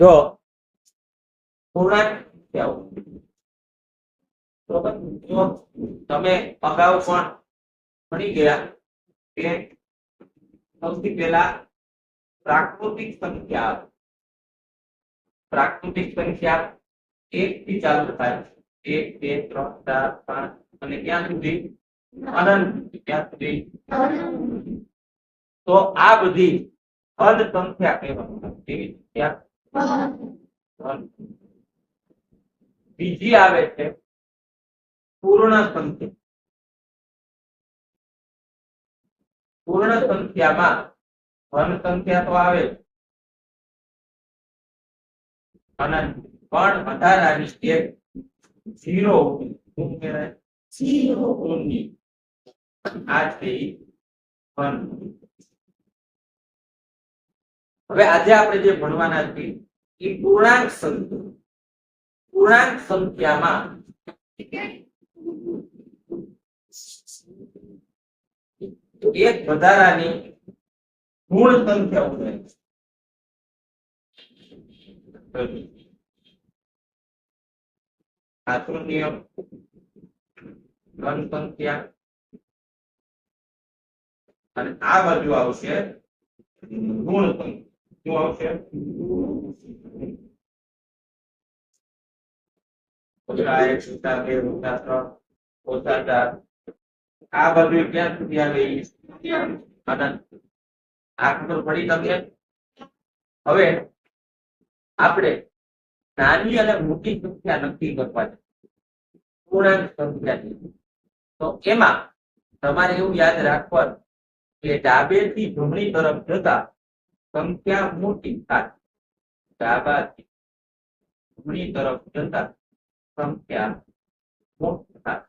જો પૂર્ણાંક સંખ્યાઓ બરોબર જો તમે અગાઉ પણ ભણી ગયા કે સૌથી પહેલા પ્રાકૃતિક સંખ્યા આવે. પ્રાકૃતિક સંખ્યા એક થી ચાલુ થાય એક બે ત્રણ ચાર પાંચ અને ક્યાં સુધી અનંત ક્યાં સુધી તો આ બધી અર્ધ સંખ્યા કહેવામાં કેવી સંખ્યા ધન. બીજી આવે છે પૂર્ણ સંખ્યા પૂર્ણ સંખ્યામાં ધન સંખ્યા તો આવે અને પણ પણ વધારાની એક ઝીરો આ છે ઈ હવે આજે આપણે જે ભણવાના છીએ એ પૂર્ણાંક સંખ્યા. પૂર્ણાંક સંખ્યામાં. એક વધારાની મૂળ સંખ્યા ઉમેરે. સંખ્યા. અને આ બાજુ આવશે ગુણ સંખ્યા. શું આવશે ઓછા હવે આપણે નાની અને મોટી સંખ્યા નક્કી કરવાની પૂર્ણાંક સંખ્યા તો એમાં તમારે એવું યાદ રાખવાનું કે ડાબેથી જમણી તરફ જતા સંખ્યા મોટી થાય. ડાબાથી જમણી તરફ જતા સંખ્યા મોટી થાય.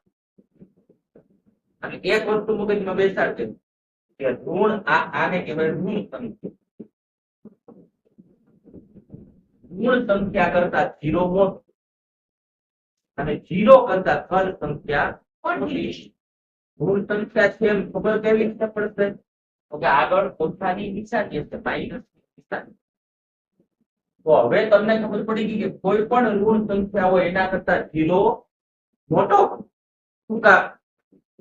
અને એક વસ્તુ મગજમાં બેસાડશે કે ઋણ આ આને કહેવાય ઋણ સંખ્યા. ઋણ સંખ્યા કરતા જીરો મોટો અને જીરો કરતા ધન સંખ્યા મોટી. ઋણ સંખ્યા છે એમ ખબર કેવી રીતે પડશે? તો આગળ ઓછાની નિશાની હશે માઇનસ નિશાની તો હવે તમને ખબર પડી ગઈ કે કોઈ પણ ઋણ સંખ્યા હોય એના કરતા ઝીરો મોટો.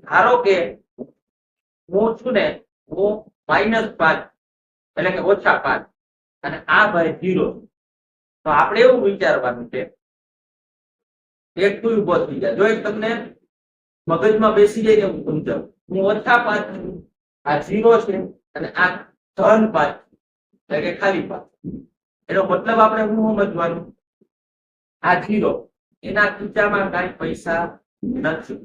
ધારો કે હું છું ને, હું માઇનસ પાંચ, એટલે કે ઓછા પાંચ, અને આ ભાઈ ઝીરો. તો આપણે એવું વિચારવાનું છે, એક ટુ ઊભો થઈ જાય. જો એક તમને મગજમાં બેસી જાય ને હું સમજાવું. હું ઓછા પાંચ આ ઝીરો છે અને આ ધન પાંચ એટલે કે ખાલી પાંચ એનો મતલબ આપણે શું સમજવાનું? આ ઝીરો એના ખીચામાં કાંઈ પૈસા નથી.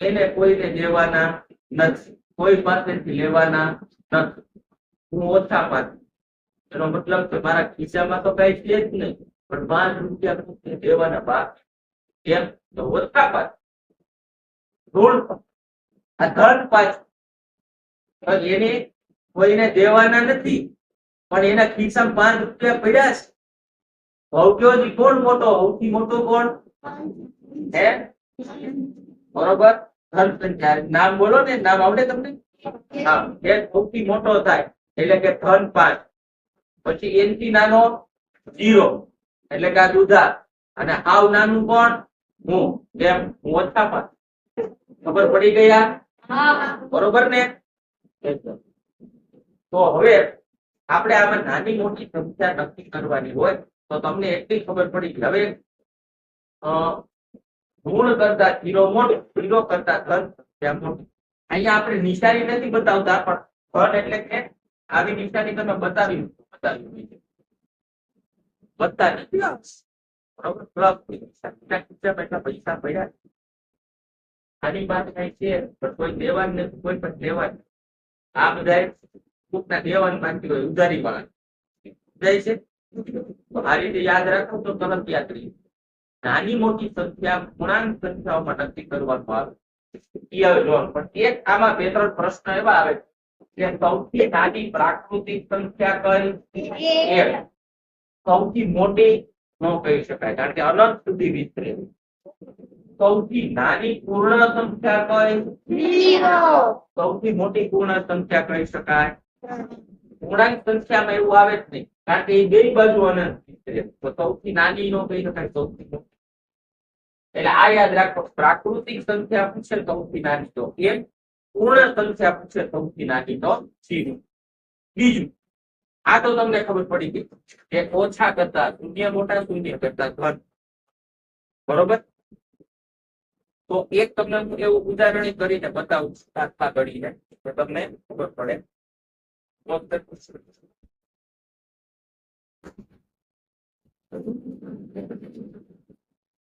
એને કોઈને દેવાના નથી. કોઈ પાસેથી લેવાના નથી. હું ઓછા પાત એનો મતલબ કે મારા ખીચામાં તો કઈ છે જ નહીં, પણ પાંચ રૂપિયા દેવાના બાદ કેમ? તો ઓછા ઋણ પાંચ. આ ધન તો એને કોઈને દેવાના નથી પણ એના ખિસ્સામાં પાંચ રૂપિયા પડ્યા છે. સૌથી કોણ મોટો? સૌથી મોટો કોણ? હે? બરોબર? ધન સંખ્યા નામ બોલો ને નામ આવડે તમને? હા એ સૌથી મોટો થાય એટલે કે ધન પાંચ. પછી એનથી નાનો જીરો એટલે કે આ દુધા અને આવ નાનું કોણ? હું. એમ હું ઓછા પાંચ ખબર પડી ગયા બરોબર ને. તો હવે આપણે આમાં નાની મોટી સંખ્યા નક્કી કરવાની હોય તો તમને એટલી ખબર પડી કે હવે ઋણ કરતા જીરો મોટો જીરો કરતા ધન સંખ્યા મોટી. અહીંયા આપણે નિશાની નથી બતાવતા, પણ ધન એટલે કે આવી નિશાની તમે બતાવી બતાવી. બતાવી બરોબર? પ્લસ પૈસા પડ્યા. આની વાત કઈ છે, પણ કોઈ લેવાની નથી, કોઈ પણ દેવાનું આ બધા કોકના દેવાનું હોય ઉધારી વાળા. જાય છે? આ રીતે યાદ રાખો તો તરત યાદ રહી. નાની મોટી સંખ્યા પૂર્ણાંક સંખ્યાઓમાં નક્કી કરવાનું આવે. ઈ લોન પણ એક આમાં બે ત્રણ પ્રશ્ન એવા આવે કે સૌથી નાની પ્રાકૃતિક સંખ્યા કઈ? એક. સૌથી મોટી ન કહી શકાય કારણ કે અનંત સુધી વિસ્તરે. સૌથી નાની પૂર્ણ સંખ્યા કઈ? સૌથી મોટી પૂર્ણ સંખ્યા કહી શકાય. પૂર્ણાંક સંખ્યામાં એવું આવે જ નહીં કારણ કે એ બે બાજુ અનંત તો સૌથી નાની નો કહી શકાય સૌથી મોટી. એટલે આ યાદ રાખો પ્રાકૃતિક સંખ્યા પૂછે સૌથી નાની તો એક પૂર્ણ સંખ્યા પૂછે સૌથી નાની તો જીરો બીજું આ તો તમને ખબર પડી ગઈ. કે ઓછા કરતા શૂન્ય મોટા શૂન્ય કરતા ધન બરોબર? તો એક તમને હું એવું ઉદાહરણ કરીને બતાવું છું દાખલા ઘડીને તો તમને ખબર પડે.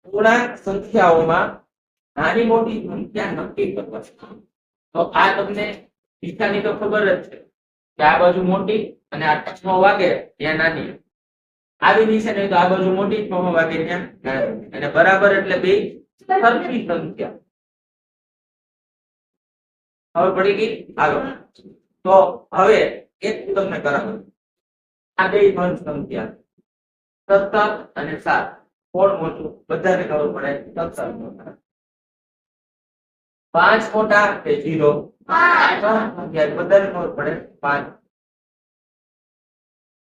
પૂર્ણાંક સંખ્યાઓમાં નાની મોટી સંખ્યા નક્કી કરવા. તો આ તમને દિશાની તો ખબર જ છે કે આ બાજુ મોટી અને આ છ વાગે ત્યાં નાની. આવી નિશાની તો આ બાજુ મોટી છ વાગે ત્યાં નાની. અને બરાબર એટલે બે સરખી સંખ્યા. હવે પડી ગઈ આગળ. તો હવે એક તમને કરાવું. આ બે ધન સંખ્યા. સત્તર અને સાત. કોણ મોટું? બધાને ખબર પડે. સત્તર મોટા. પાંચ મોટા કે જીરો? બધાને ખબર પડે. પાંચ.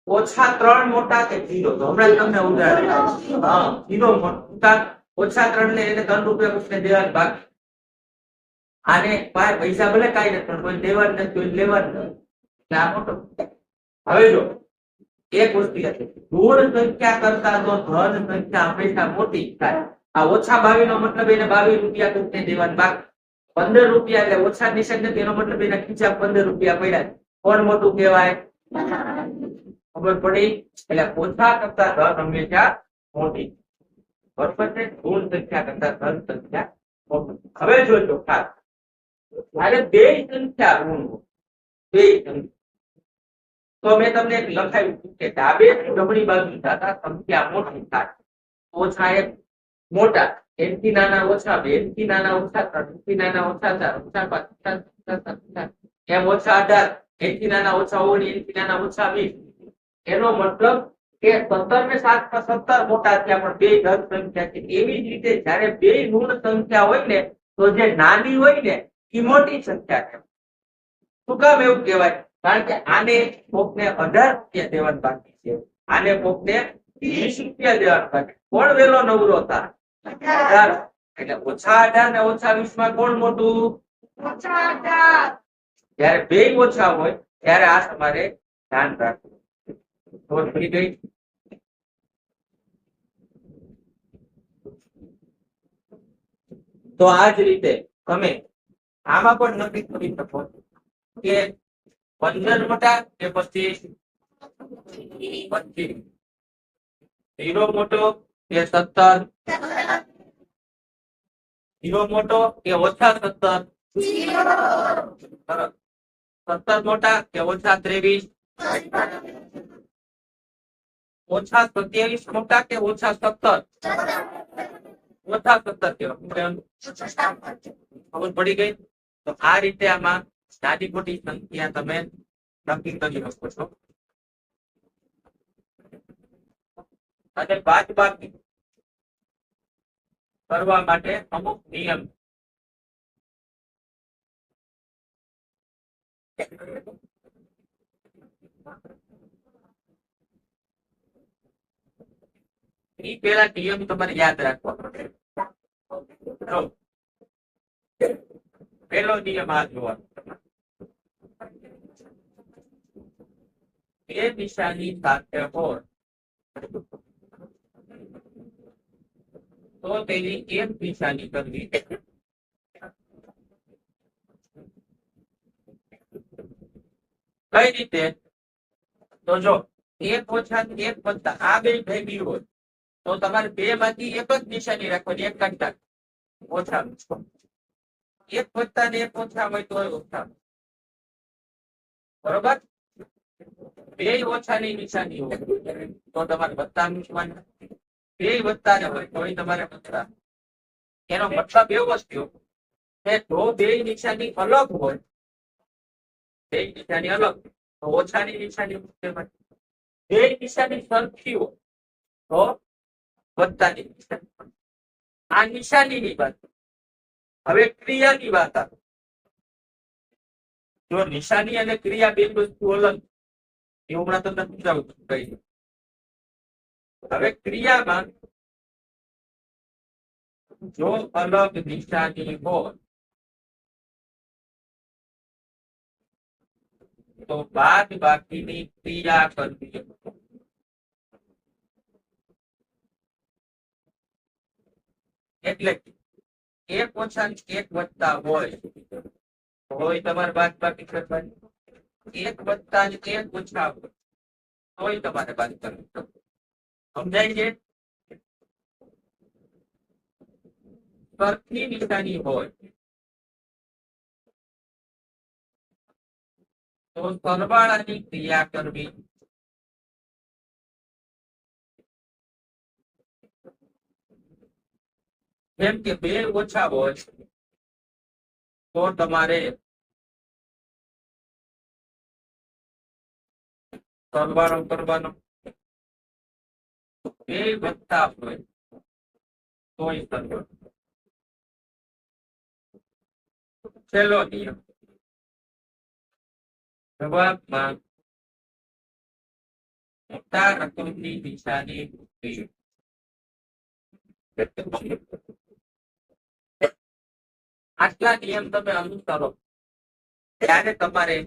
ઓછા ત્રણ મોટા કે જીરો? તો હમણાં તમને ઉદાહરણ. હા જીરો મોટા ઓછા ત્રણ ને એને ત્રણ રૂપિયા પૂછીને દેવાનું બાકી આને પાસે પૈસા ભલે કાઈ નથી, પણ કોઈ દેવા નથી, કોઈ લેવાનું નથી. આ મોટો હવે જો, એક વસ્તુ યાદ ગુણ સંખ્યા કરતા તો ધન સંખ્યા હંમેશા મોટી થાય. આ ઓછા બાવી નો મતલબ એને બાવીસ રૂપિયા કોકને દેવાનું બાકી. પંદર રૂપિયા એટલે ઓછા નિશાન નથી, એનો મતલબ એના ખીચા પંદર રૂપિયા પડ્યા કોણ મોટું કહેવાય? ખબર પડી? એટલે ઓછા કરતા ધન હંમેશા મોટી બરોબર છે સંખ્યા કરતા ધન સંખ્યા હવે જોજો ખાસ. જ્યારે બે સંખ્યા ઋણ બે સંખ્યા. તો મેં તમને એક કે ડાબે જમણી બાજુ જતા સંખ્યા મોટી થાય. ઓછા એક, મોટા. એનથી નાના ઓછા બેથી નાના ઓછા ત્રણથી નાના ઓછા ચાર, ઓછા પાંચ એમ ઓછા અઢાર એમ એનથી નાના ઓછા ઓગણી એમ થી નાના ઓછા વીસ. એનો મતલબ કે સત્તર ને સાતમાં સત્તર મોટા થયા પણ બે ધન સંખ્યા છે. એવી જ રીતે જયારે બે ઋણ સંખ્યા હોય ને તો જે નાની હોય ને એ મોટી સંખ્યા છે. શું કામ એવું કહેવાય? કારણ કે આને કોકને અઢાર રૂપિયા દેવાનું બાકી છે. આને કોકને વીસ રૂપિયા દેવાનું બાકી. કોણ વેલો નવરો હતા? અઢાર. એટલે ઓછા અઢાર ને ઓછા વીસમાં કોણ મોટું? જયારે બે ઓછા હોય ત્યારે આ તમારે ધ્યાન રાખવું. ખબર પડી ગઈ. તો આ જ રીતે તમે આમાં પણ નક્કી કરી શકો કે પંદર મોટા કે પચીસ? પચીસ. હીરો મોટો કે સત્તર? હીરો મોટો કે ઓછા સત્તર. સત્તર મોટા કે ઓછા ત્રેવીસ? ઓછા સત્યાવીસ મોટા કે ઓછા સત્તર? ઓછા સત્તર કેવા ખબર પડી ગઈ? તો આ રીતે આમાં નાની મોટી સંખ્યા તમે નક્કી કરી શકો છો. અને બાદ બાકી કરવા માટે અમુક નિયમ. એ પેલા નિયમ તમારે યાદ રાખવા પડે પેલો નિયમ આ જોવાનો એ દિશાની સાથે હોય તો તેની એક દિશાની કરવી કઈ રીતે? તો જો, એક ઓછા એક વત્તા આ બે ભેગી હોય. તો તમારે બે માંથી એક જ નિશાની રાખવાની એક કાઢતા ઓછા. એક વત્તા ને એક ઓછા હોય તો ઓછા. બરોબર? બે ઓછાની નિશાની હોય તો તમારે વત્તા મૂકવાનું. બે વત્તા ને હોય તો તમારે વત્તા. એનો મતલબ એવો જ થયો કે જો બે નિશાની અલગ હોય બે નિશાની અલગ તો ઓછાની નિશાની. બે નિશાની સરખી હોય તો વત્તાની નિશાની આ નિશાનીની વાત. હવે ક્રિયાની વાત આવે જો નિશાની અને ક્રિયા બે વસ્તુ અલગ, એ હમણાં તમને સમજાવું છું. કઈ હવે ક્રિયામાં જો અલગ નિશાની હોય, તો બાદ બાકીની ક્રિયા કરવી એટલે એક ઓછા એક વત્તા હોય. હોય તમારે બાદ બાકી એક વત્તા એક ઓછા હોય. તોય તમારે બાદ કરવી સમજાય છે? નિશાની હોય. તો સરવાળાની ક્રિયા કરવી. જેમ કે બે ઓછા હોય તો તમારે સરવાળો કરવાનો બે વત્તા હોય તોય છેલ્લો નિયમ. જવાબમાં મોટા રકમની વૃદ્ધિ. આટલા નિયમ તમે અનુસરો ત્યારે તમારે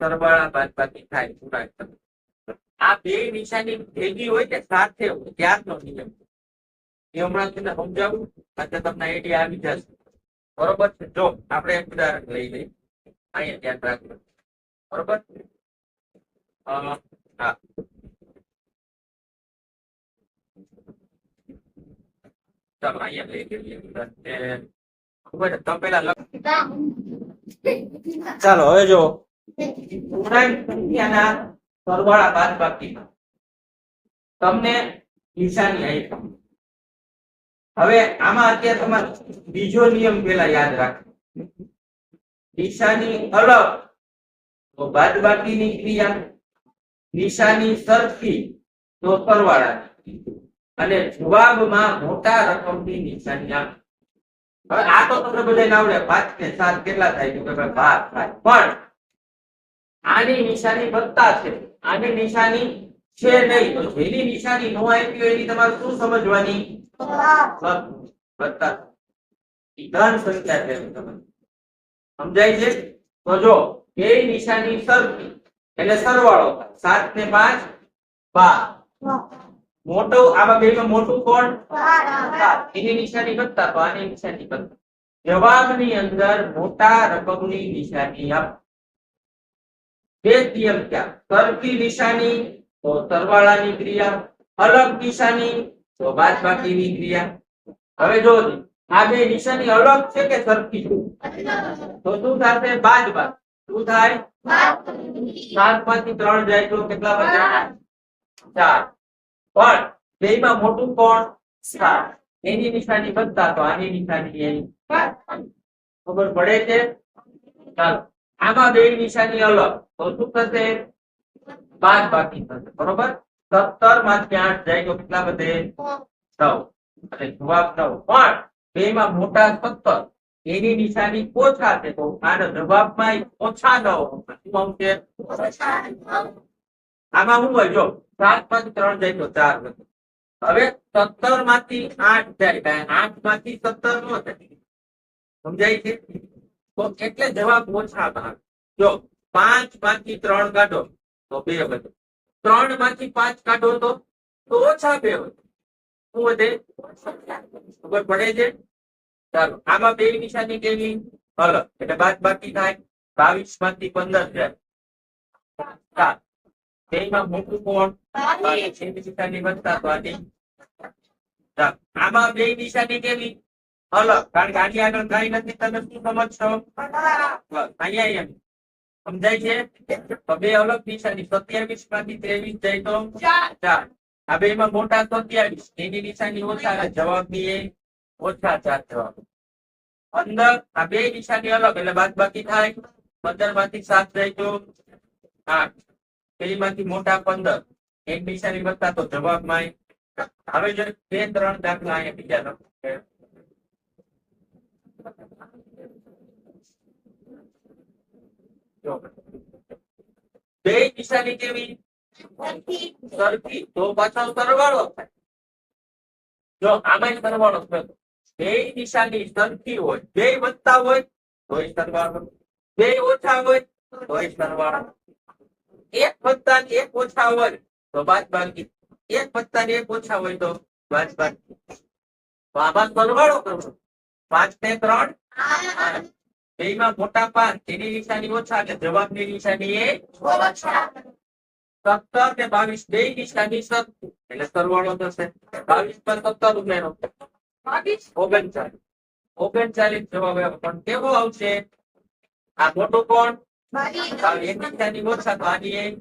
સરવાળા બાદબાકી થાય, ગુણાકાર. આ બે નિશાની ભેગી હોય કે સાથે હોય, ત્યારનો નિયમ. એ હમણાં તમને સમજાવું એટલે તમને આઈડિયા આવી જશે. બરોબર છે? જો, આપણે એક ઉદાહરણ લઈ લઈએ. અહીંયા ધ્યાન રાખજો. બરોબર? હા. ચાલો, અહીંયા લઈ લઈએ. ચાલો, હવે જો સરવાળા બાદ બાકી. તમને નિશાની આવી. હવે આમાં અત્યારે તમારે બીજો નિયમ પેલા યાદ રાખો નિશાની અલગ, તો બાદ બાકીની ક્રિયા. નિશાની સરખી, તો સરવાળા અને જવાબમાં મોટા રકમની નિશાની આપી. આ તો તમને બધાને આવડે પાંચ ને સાત કેટલા થાય તો કે ભાઈ બાર થાય. પણ આની નિશાની વધતા છે. આની નિશાની છે નહીં. તો જેની નિશાની નો આપી હોય એની તમારે શું સમજવાની? વધતા ધન સંખ્યા છે તમને સમજાય છે? તો જો, એ નિશાની સરખી. એટલે સરવાળો. સાત ને પાંચ, બાર. મોટો આમાં બે માં મોટું કોણ? એની નિશાની વત્તા તો આની નિશાની વત્તા જવાબની અંદર મોટા રકમની નિશાની આપ. બે નિયમ ક્યાં? સરખી નિશાની તો સરવાળાની ક્રિયા. અલગ નિશાની તો બાદબાકીની ક્રિયા. હવે જો આ બે નિશાની અલગ છે કે સરખી તો શું થશે? બાદબાકી. શું થાય? સાતમાંથી ત્રણ જાય તો કેટલા બચ્યા ચાર. બેયમાં મોટું કોણ? સાત. એની નિશાની વધતા તો આની નિશાની એની. ખબર પડે છે? ચાલો. આમાં બે નિશાની અલગ. તો શું થશે? બાદ બાકી થશે. બરોબર? સત્તરમાંથી આઠ જાય તો કેટલા બધે નવ. અને જવાબ નવ. પણ બે માં મોટા સત્તર. એની નિશાની ઓછા છે તો આનો જવાબમાં ઓછા નવ શું આવશે આમાં હું હોય? જો સાત પાંચ ત્રણ જાય તો ચાર વધે. હવે સત્તરમાંથી આઠ જાય આઠમાંથી સત્તર નો થાય. સમજાય છે? તો એટલે જવાબ ઓછા જો પાંચમાંથી ત્રણ કાઢો, તો બે વધે. ત્રણમાંથી પાંચ કાઢો તો તો ઓછા બે વધે. શું વધે? ખબર પડે છે? ચાલો, આમાં બે નિશાની કેવી? અલગ. એટલે બાદ બાકી થાય બાવીસમાંથી પંદર જાય. સાત. બેમાં મોટું કોણ? છે દિશાની વધતા આની આમાં બે દિશાની કેવી? અલગ કારણ કે આની આગળ કઈ નથી તમે શું સમજશો? અહીંયા એમ. સમજાય છે? બે અલગ દિશાની સત્યાવીસમાંથી ત્રેવીસ જાય તો? ચાર. આ બે માં મોટા સત્યાવીસ એની નિશાની ઓછા જવાબની ઓછા ચાર જવાબ. અંદર આ બે નિશાની અલગ એટલે બાદ બાકી થાય. પંદરમાંથી સાત જાય તો? આઠ. બે માંથી મોટા પંદર. એક નિશાની વધતા તો જવાબમાં હવે જો બે ત્રણ દાખલા અહીંયા બીજા લખો છે. જો. બે નિશાની કેવી? સરખી. તો પાછો સરવાળો થાય. જો આમાં સરવાળો થયો બે નિશાની સરખી હોય, બે વધતા હોય, તોય સરવાળો બે ઓછા હોય, તોય સરવાળો એક વત્તા એક ઓછા હોય તો બાદ બાકી. એક વત્તા એક ઓછા હોય તો બાદ બાકી. આમાં સરવાળો કરવો પાંચ ને ત્રણ. બેયમાં મોટા પાંચ તેની નિશાની ઓછા કે જવાબની નિશાની એ સત્તર કે બાવીસ બે નિશાની સત્તર. એટલે સરવાળો થશે. બાવીસ પર સત્તર ઉમેરો. ઓગણચાલીસ. ઓગણચાલીસ જવાબ. પણ કેવો આવશે? આ મોટું કોણ? Kali ini kita dibuat satu adik.